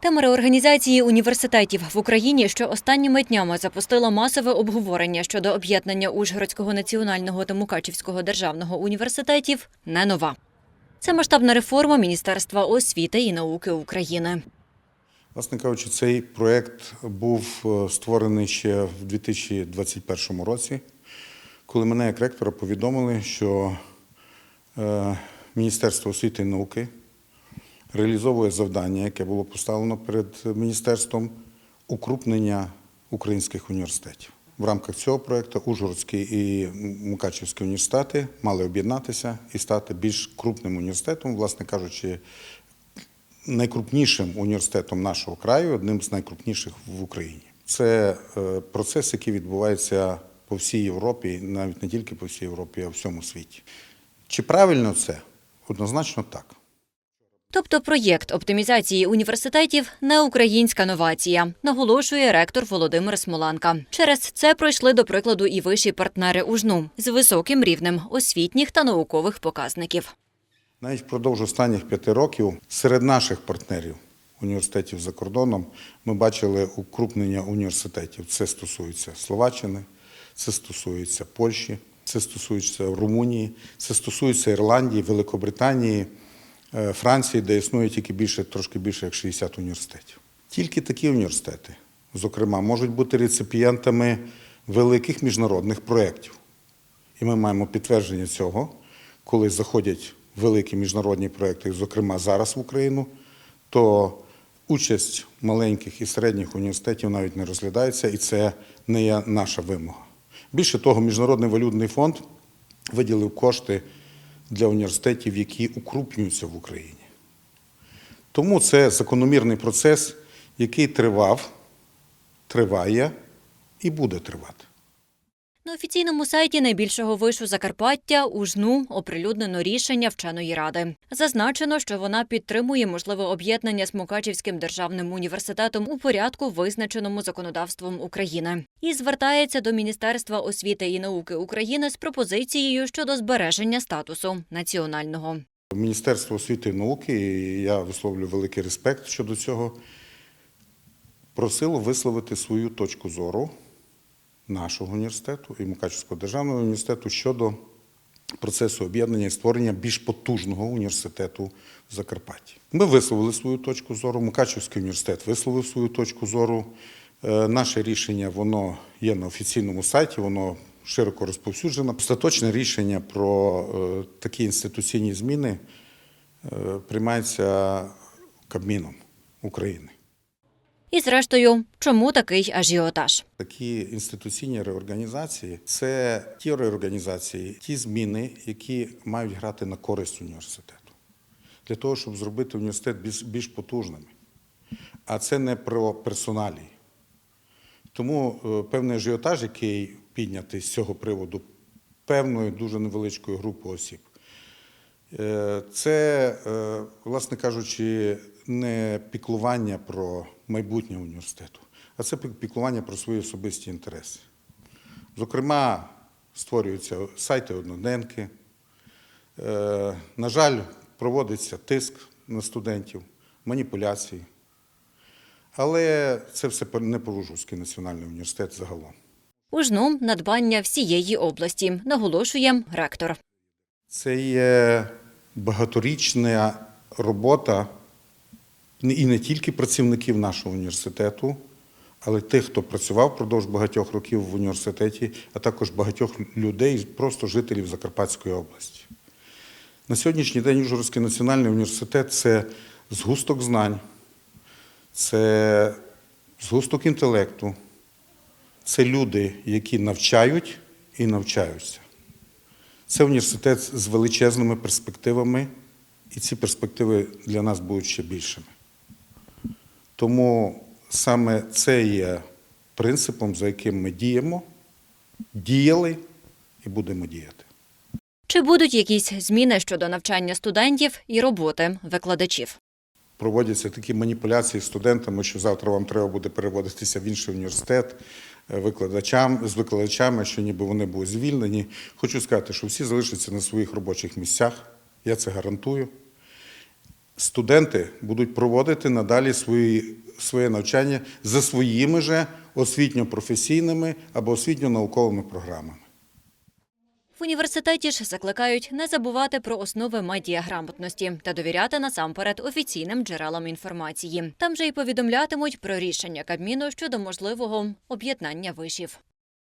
Тема реорганізації університетів в Україні, що останніми днями запустила масове обговорення щодо об'єднання Ужгородського національного та Мукачівського державного університетів, не нова. Це масштабна реформа Міністерства освіти і науки України. Власне кажучи, цей проєкт був е, створений ще в 2021 році, коли мене як ректора повідомили, що е, Міністерство освіти і науки реалізовує завдання, яке було поставлено перед міністерством укрупнення українських університетів. В рамках цього проєкту Ужгородський і Мукачівський університети мали об'єднатися і стати більш крупним університетом, власне кажучи, найкрупнішим університетом нашого краю, одним з найкрупніших в Україні. Це е, процес, який відбувається по всій Європі, навіть не тільки по всій Європі, а в всьому світі. Чи правильно це? Однозначно так. Тобто проєкт оптимізації університетів не українська новація, наголошує ректор Володимир Смоланка. Через це пройшли до прикладу і вищі партнери УЖНУ з високим рівнем освітніх та наукових показників. Навіть впродовж останніх п'яти років серед наших партнерів університетів за кордоном ми бачили укрупнення університетів. Це стосується Словаччини, це стосується Польщі, це стосується Румунії, це стосується Ірландії, Великобританії, Франції, де існує тільки більше, трошки більше як 60 університетів. Тільки такі університети, зокрема, можуть бути реципієнтами великих міжнародних проєктів. І ми маємо підтвердження цього, коли заходять великі міжнародні проекти, зокрема зараз в Україну, то участь маленьких і середніх університетів навіть не розглядається, і це не є наша вимога. Більше того, Міжнародний валютний фонд виділив кошти для університетів, які укрупнюються в Україні. Тому це закономірний процес, який тривав, триває і буде тривати. На офіційному сайті найбільшого вишу Закарпаття УЖНУ оприлюднено рішення вченої ради. Зазначено, що вона підтримує можливе об'єднання з Мукачівським державним університетом у порядку, визначеному законодавством України, і звертається до Міністерства освіти і науки України з пропозицією щодо збереження статусу національного. Міністерство освіти і науки, і я висловлюю великий респект щодо цього, просило висловити свою точку зору нашого університету і Мукачівського державного університету щодо процесу об'єднання і створення більш потужного університету в Закарпатті. Ми висловили свою точку зору, Мукачівський університет висловив свою точку зору. Е, Наше рішення воно є на офіційному сайті, воно широко розповсюджено. Остаточне рішення про е, такі інституційні зміни е, приймається Кабміном України. І зрештою, чому такий ажіотаж? Такі інституційні реорганізації це ті реорганізації, ті зміни, які мають грати на користь університету, для того, щоб зробити університет більш, більш потужним. А це не про персоналії. Тому е, певний ажіотаж, який піднятий з цього приводу певною дуже невеличкою групою осіб, е, це, е, власне кажучи, не піклування про майбутнє університету, а це піклування про свої особисті інтереси. Зокрема, створюються сайти одноденки. Е, На жаль, проводиться тиск на студентів, маніпуляції. Але це все не про Ужгородський національний університет загалом. УЖНУ – надбання всієї області, наголошує ректор. Це є багаторічна робота і не тільки працівників нашого університету, але тих, хто працював впродовж багатьох років в університеті, а також багатьох людей, просто жителів Закарпатської області. На сьогоднішній день Ужгородський національний університет це згусток знань, це згусток інтелекту, це люди, які навчають і навчаються. Це університет з величезними перспективами, і ці перспективи для нас будуть ще більшими. Тому саме це є принципом, за яким ми діємо, діяли і будемо діяти. Чи будуть якісь зміни щодо навчання студентів і роботи викладачів? Проводяться такі маніпуляції з студентами, що завтра вам треба буде переводитися в інший університет е, викладачам, з викладачами, що ніби вони будуть звільнені. Хочу сказати, що всі залишаться на своїх робочих місцях, я це гарантую. Студенти будуть проводити надалі свої, своє навчання за своїми же освітньо-професійними або освітньо-науковими програмами. В університеті ж закликають не забувати про основи медіаграмотності та довіряти насамперед офіційним джерелам інформації. Там же й повідомлятимуть про рішення Кабміну щодо можливого об'єднання вишів.